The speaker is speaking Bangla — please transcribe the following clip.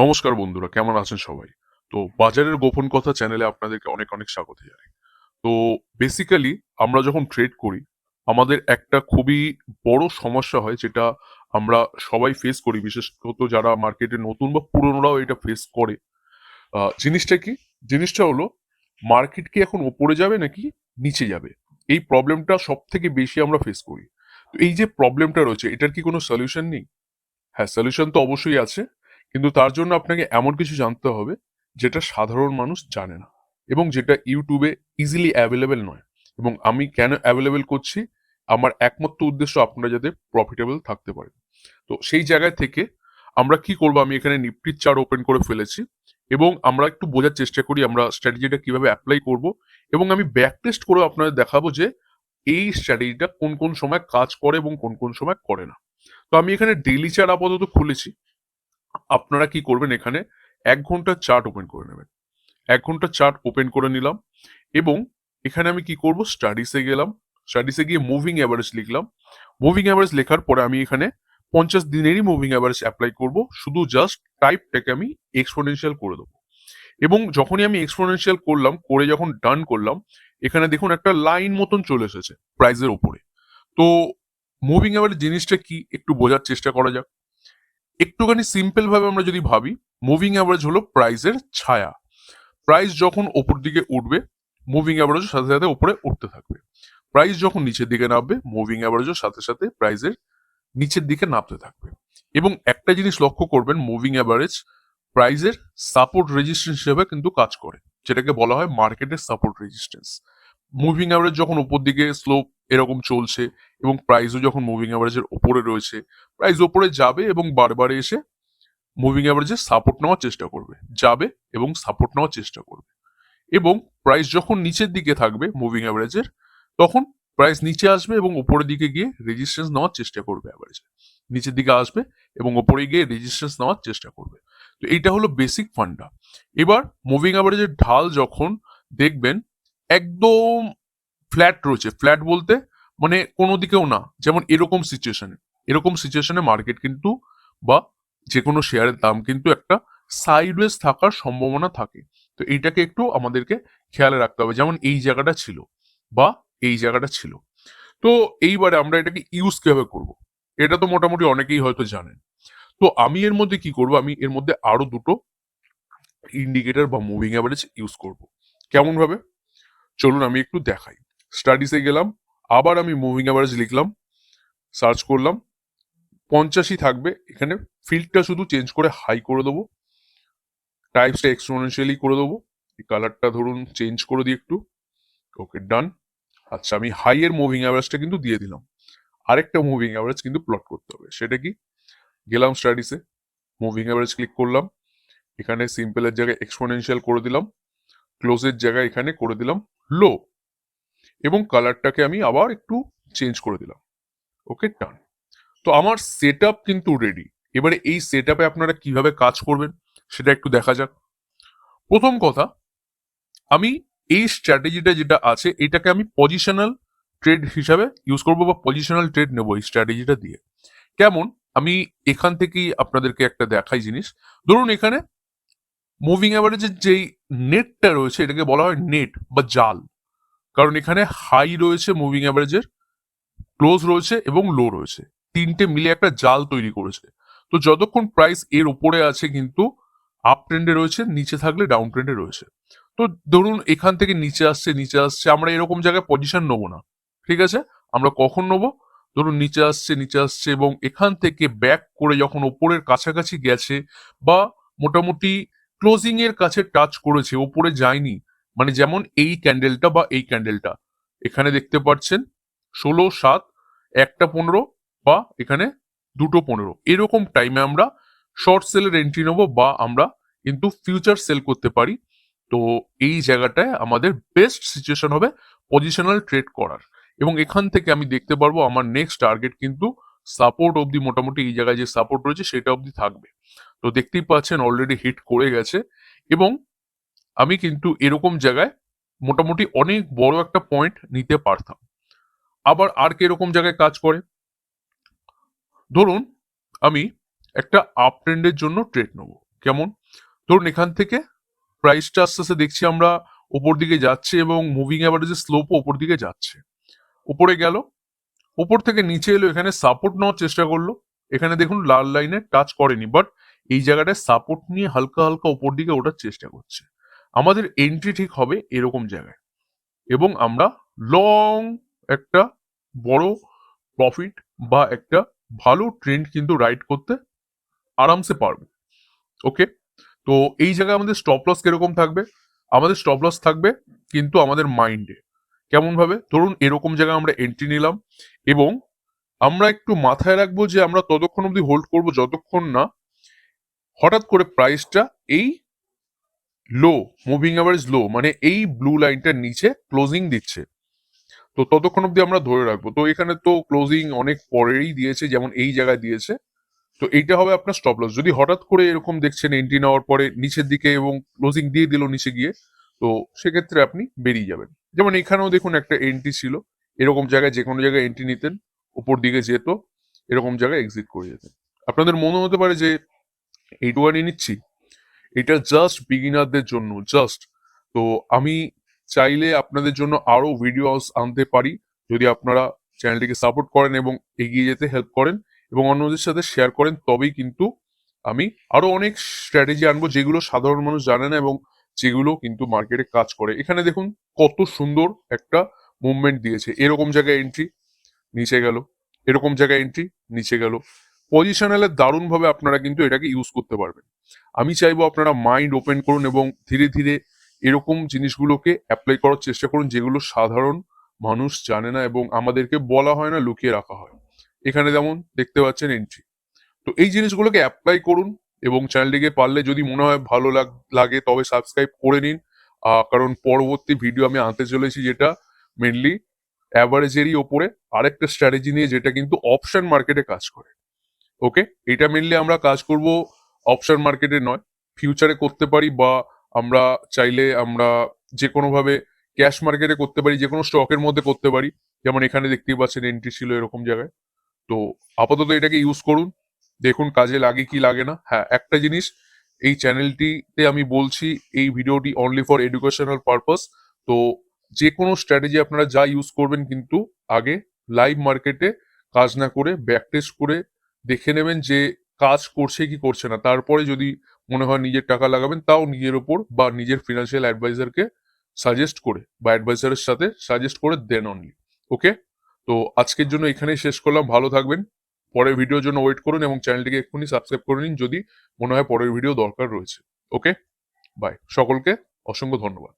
নমস্কার বন্ধুরা, কেমন আছেন সবাই? তো বাজারের গোপন কথা চ্যানেলে আপনাদেরকে অনেক অনেক স্বাগত জানাই। তো বেসিক্যালি আমরা যখন ট্রেড করি, আমাদের একটা খুবই বড় সমস্যা হয় যেটা আমরা সবাই ফেস করি, বিশেষত যারা মার্কেটে নতুন বা পুরনোরাও এটা ফেস করে। জিনিসটা কি? জিনিসটা হলো মার্কেট কি এখন ওপরে যাবে নাকি নিচে যাবে? এই প্রবলেমটা সব থেকে বেশি আমরা ফেস করি। তো এই যে প্রবলেমটা রয়েছে, এটার কি কোনো সলিউশন নেই? হ্যাঁ সলিউশন তো অবশ্যই আছে। কিন্তু তার জন্য আপনাকে এমন কিছু জানতে হবে যেটা সাধারণ মানুষ জানে না এবং যেটা ইউটিউবে ইজিলি অ্যাভেলেবেল নয়। এবং আমি কেন অ্যাভেলেবেল করছি? আমার একমাত্র উদ্দেশ্য আপনারা যাতে প্রফিটেবল থাকতে পারে তো সেই জায়গায় থেকে আমরা কি করব? আমি এখানে নিফটির চার ওপেন করে ফেলেছি এবং আমরা একটু বোঝার চেষ্টা করি আমরা স্ট্র্যাটেজিটা কীভাবে অ্যাপ্লাই করব এবং আমি ব্যাক টেস্ট করে আপনাদের দেখাবো যে এই স্ট্র্যাটেজিটা কোন কোন সময় কাজ করে এবং কোন কোন সময় করে না। তো আমি এখানে ডেইলি চার আপাতত খুলেছি। আপনারা কি করবেন এখানে? এক ঘণ্টার চার্ট ওপেন করে নেবেন। এক ঘণ্টার চার্ট ওপেন করে নিলাম এবং এখানে আমি কি করব? স্টাডিসে গেলাম। স্টাডিসে গিয়ে মুভিং অ্যাভারেজ লিখলাম। মুভিং অ্যাভারেজ লেখার পরে আমি এখানে পঞ্চাশ দিনেরই মুভিং অ্যাভারেজ অ্যাপ্লাই করব। শুধু জাস্ট টাইপটাকে আমি এক্সপোনেনশিয়াল করে দেবো। এবং যখনই আমি এক্সপোনেনশিয়াল করলাম, করে যখন ডান করলাম, এখানে দেখুন একটা লাইন মতন চলে এসেছে প্রাইজের ওপরে। তো মুভিং অ্যাভারেজ জিনিসটা কি? একটু বোঝার চেষ্টা করা যাক। একটুখানি সিম্পল ভাবে আমরা যদি ভাবি মুভিং অ্যাভারেজ হলো প্রাইসের ছায়া। প্রাইস যখন ওপর দিকে উঠবে মুভিং অ্যাভারেজও সাথে সাথে উপরে উঠতে থাকবে। প্রাইস যখন নিচের দিকে নামবে মুভিং অ্যাভারেজও সাথে সাথে প্রাইসের নিচের দিকে নামতে থাকবে। এবং একটা জিনিস লক্ষ্য করবেন মুভিং অ্যাভারেজ প্রাইসের সাপোর্ট রেজিস্ট্যান্স হিসেবে কিন্তু কাজ করে, যেটাকে বলা হয় মার্কেটের সাপোর্ট রেজিস্ট্যান্স মুভিং অ্যাভারেজ যখন উপর দিকে স্লোপ এরকম চলছে এবং প্রাইসও যখন মুভিং অ্যাভারেজের ওপরে রয়েছে প্রাইস ওপরে যাবে এবং বারবার এসে মুভিং অ্যাভারেজে সাপোর্ট নেওয়ার চেষ্টা করবে, যাবে এবং সাপোর্ট নেওয়ার চেষ্টা করবে। এবং প্রাইস যখন নিচের দিকে থাকবে মুভিং অ্যাভারেজের তখন প্রাইস নিচে আসবে এবং উপরের দিকে গিয়ে রেজিস্ট্যান্স নেওয়ার চেষ্টা করবে অ্যাভারেজে নিচের দিকে আসবে এবং ওপরে গিয়ে রেজিস্ট্যান্স নেওয়ার চেষ্টা করবে। তো এইটা হলো বেসিক ফান্ডা এবার মুভিং অ্যাভারেজের ঢাল যখন দেখবেন একদম ফ্ল্যাট রয়েছে। ফ্ল্যাট বলতে মানে কোনো দিকেও না, যেমন এরকম সিচুয়েশনে এরকম সিচুয়েশনে মার্কেট কিন্তু বা যে কোনো শেয়ারের দাম কিন্তু একটা সাইডওয়েজ থাকার সম্ভাবনা থাকে। তো এইটাকে একটু আমাদেরকে খেয়াল রাখতে হবে, যেমন এই জায়গাটা ছিল বা এই জায়গাটা ছিল। তো এইবারে আমরা এটাকে ইউজ কীভাবে করব? এটা তো মোটামুটি অনেকেই হয়তো জানেন। তো আমি এর মধ্যে কি করব? আমি এর মধ্যে আরও দুটো ইন্ডিকেটর বা মুভিং অ্যাভারেজ ইউজ করব। কেমন ভাবে চলুন আমি একটু দেখাই। স্টাডিসে গেলাম, আবার আমি মুভিং অ্যাভারেজ লিখলাম সার্চ করলাম, পঞ্চাশই থাকবে, এখানে ফিল্ডটা শুধু চেঞ্জ করে হাই করে দেবো টাইপসটা এক্সপোনেনশিয়ালি করে দেবো, এই কালারটা ধরুন চেঞ্জ করে দিই একটু, ওকে ডান আচ্ছা আমি হাইয়ের মুভিং অ্যাভারেজটা কিন্তু দিয়ে দিলাম, আরেকটা মুভিং অ্যাভারেজ কিন্তু প্লট করতে হবে, সেটা কি? গেলাম স্টাডিসে মুভিং অ্যাভারেজ ক্লিক করলাম, এখানে সিম্পলের জায়গায় এক্সপোনেনশিয়াল করে দিলাম ক্লোজের জায়গায় এখানে করে দিলাম লো। এবং কালারটাকে আমি আবার একটু চেঞ্জ করে দিলাম। ওকে টান তো আমার সেট কিন্তু রেডি এবারে এই সেট আপনারা কীভাবে কাজ করবেন সেটা একটু দেখা যাক। প্রথম কথা, আমি এই স্ট্র্যাটেজিটা যেটা আছে, এটাকে আমি পজিশনাল ট্রেড হিসাবে ইউজ করব বা পজিশনাল ট্রেড নেব এই স্ট্র্যাটেজিটা দিয়ে। কেমন? আমি এখান থেকেই আপনাদেরকে একটা দেখাই জিনিস। ধরুন এখানে মুভিং অ্যাভারেজের যেই নেটটা রয়েছে, এটাকে বলা হয় নেট বা জাল। কারণ এখানে হাই রয়েছে মুভিং অ্যাভারেজের ক্লোজ রয়েছে এবং লো রয়েছে। তিনটে মিলে একটা জাল তৈরি করেছে। তো যতক্ষণ প্রাইস এর উপরে আছে কিন্তু আপ ট্রেন্ডে রয়েছে, নিচে থাকলে ডাউন ট্রেন্ডে রয়েছে। তো ধরুন এখান থেকে নিচে আসছে নিচে আসছে, আমরা এরকম জায়গায় পজিশন নেব না। ঠিক আছে? আমরা কখন নেব? ধরুন নিচে আসছে নিচে আসছে এবং এখান থেকে ব্যাক করে যখন ওপরের কাছাকাছি গেছে বা মোটামুটি ক্লোজিং এর কাছে টাচ করেছে, ওপরে যায়নি। মানে যেমন এই ক্যান্ডেলটা বা এই ক্যান্ডেলটা এখানে দেখতে পাচ্ছেন, ষোলো, সাত, একটা পনেরো বা এখানে দুটো পনেরো। এরকম টাইমে আমরা শর্ট সেলের এন্ট্রি নেব বা আমরা কিন্তু ফিউচার সেল করতে পারি। তো এই জায়গাটায় আমাদের বেস্ট সিচুয়েশন হবে পজিশনাল ট্রেড করার। এবং এখান থেকে আমি দেখতে পারব আমার নেক্সট টার্গেট কিন্তু সাপোর্ট অবধি মোটামুটি এই জায়গায় যে সাপোর্ট রয়েছে সেটা অবধি থাকবে। তো দেখতেই পাচ্ছেন অলরেডি হিট করে গেছে এবং আমি কিন্তু এরকম জায়গায় মোটামুটি অনেক বড় একটা পয়েন্ট নিতে পারতাম। আবার আর কীরকম জায়গায় কাজ করে? ধরুন আমি একটা আপ ট্রেন্ডের জন্য ট্রেড নেব। কেমন? ধরুন এখান থেকে প্রাইসটা আস্তে আস্তে দেখছি আমরা ওপর দিকে যাচ্ছে এবং মুভিং অ্যাভারেজের স্লোপও ওপর দিকে যাচ্ছে। উপরে গেল উপর থেকে নিচে এলো, এখানে সাপোর্ট নেওয়ার চেষ্টা করল। এখানে দেখুন লাল লাইনে টাচ করেনি বাট এই জায়গাটায় সাপোর্ট নিয়ে হালকা হালকা উপর দিকে ওঠার চেষ্টা করছে। আমাদের এন্ট্রি ঠিক হবে এরকম জায়গায়। এবং আমরা লং একটা বড় প্রফিট বা একটা ভালো ট্রেন্ড কিন্তু রাইড করতে আরামসে পারব। ওকে তো এই জায়গায় আমাদের স্টপ লস কীরকম থাকবে? আমাদের স্টপ লস থাকবে কিন্তু আমাদের মাইন্ডে কেমন ভাবে ধরুন এরকম জায়গায় আমরা এন্ট্রি নিলাম এবং আমরা একটু মাথায় রাখব যে আমরা ততক্ষণ অবধি হোল্ড করব যতক্ষণ না হঠাৎ করে প্রাইসটা এই লো মুভিং অ্যাভারেজ লো মানে এই ব্লু লাইনটার নিচে ক্লোজিং দিচ্ছে। তো ততক্ষণ অবধি আমরা ধরে রাখব। তো এখানে তো ক্লোজিং অনেক পরেই দিয়েছে, যেমন এই জায়গায় দিয়েছে। তো এইটা হবে আপনার স্টপ লস যদি হঠাৎ করে এরকম দেখছেন এন্ট্রি নেওয়ার পরে নিচের দিকে এবং ক্লোজিং দিয়ে দিল নিচে গিয়ে তো সেক্ষেত্রে আপনি বেরিয়ে যাবেন। যেমন এখানেও দেখুন একটা এন্ট্রি ছিল। এরকম জায়গায় যে কোনো জায়গায় এন্ট্রি নিতেন উপর দিকে যেত, এরকম জায়গায় এক্সিট করে যেতেন। আপনাদের মনে হতে পারে যে এইটুকানি নিচ্ছি? এটা জাস্ট বিগিনারদের জন্য জাস্ট তো আমি চাইলে আপনাদের জন্য আরও ভিডিওস আনতে পারি, যদি আপনারা চ্যানেলটিকে সাপোর্ট করেন এবং এগিয়ে যেতে হেল্প করেন এবং অন্যদের সাথে শেয়ার করেন, তবেই কিন্তু আমি আরও অনেক স্ট্র্যাটেজি আনব যেগুলো সাধারণ মানুষ জানে না এবং যেগুলো কিন্তু মার্কেটে কাজ করে। এখানে দেখুন কত সুন্দর একটা মুভমেন্ট দিয়েছে। এরকম জায়গায় এন্ট্রি নিচে গেল। এরকম জায়গায় এন্ট্রি নিচে গেল। পজিশনালে দারুণভাবে আপনারা কিন্তু এটাকে ইউজ করতে পারবেন। আমি চাইব আপনারা মাইন্ড ওপেন করুন এবং ধীরে ধীরে এরকম জিনিসগুলোকে অ্যাপ্লাই করার চেষ্টা করুন যেগুলো সাধারণ মানুষ জানে না এবং আমাদেরকে বলা হয় না, লুকিয়ে রাখা হয়। এখানে যেমন দেখতে পাচ্ছেন এন্ট্রি তো এই জিনিসগুলোকে অ্যাপ্লাই করুন। এবং চ্যানেলটিকে পারলে যদি মনে হয় ভালো লাগ- তবে সাবস্ক্রাইব করে নিন। কারণ পরবর্তী ভিডিও আমি আনতে চলেছি যেটা মেনলি অ্যাভারেজেরই ওপরে আরেকটা স্ট্র্যাটেজি নিয়ে যেটা কিন্তু অপশন মার্কেটে কাজ করে। ওকে এটা মেনলি আমরা কাজ করব অপশন মার্কেটে নয়। ফিউচারে করতে পারি বা আমরা চাইলে আমরা যে কোনো ভাবে ক্যাশ মার্কেটে করতে পারি যে কোনো স্টকের মধ্যে করতে পারি। যেমন এখানে দেখতেই পাচ্ছেন এন্ট্রি ছিল এরকম জায়গায়। তো আপাতত এটাকে ইউজ করুন। দেখুন কাজে লাগে কি লাগে না। হ্যাঁ একটা জিনিস, এই চ্যানেলটিতে আমি বলছি, এই ভিডিওটি অনলি ফর এডুকেশনাল পারপাস তো যে কোনো স্ট্র্যাটেজি আপনারা যা ইউজ করবেন কিন্তু আগে লাইভ মার্কেটে কাজ না করে ব্যাক টেস্ট করে দেখে নেবেন যে কাজ করছে কি করছে না। তারপরে যদি মনে হয় নিজের টাকা লাগাবেন, তাও নিজের ওপর বা নিজের ফিনান্সিয়াল অ্যাডভাইজারকে সাজেস্ট করে বা অ্যাডভাইজারের সাথে সাজেস্ট করে দেন অনলি ওকে তো আজকের জন্য এখানেই শেষ করলাম। ভালো থাকবেন। পরের ভিডিওর জন্য ওয়েট করুন এবং চ্যানেলটিকে এক্ষুনি সাবস্ক্রাইব করে নিন যদি মনে হয় পরের ভিডিও দরকার রয়েছে। ওকে বাই সকলকে অসংখ্য ধন্যবাদ।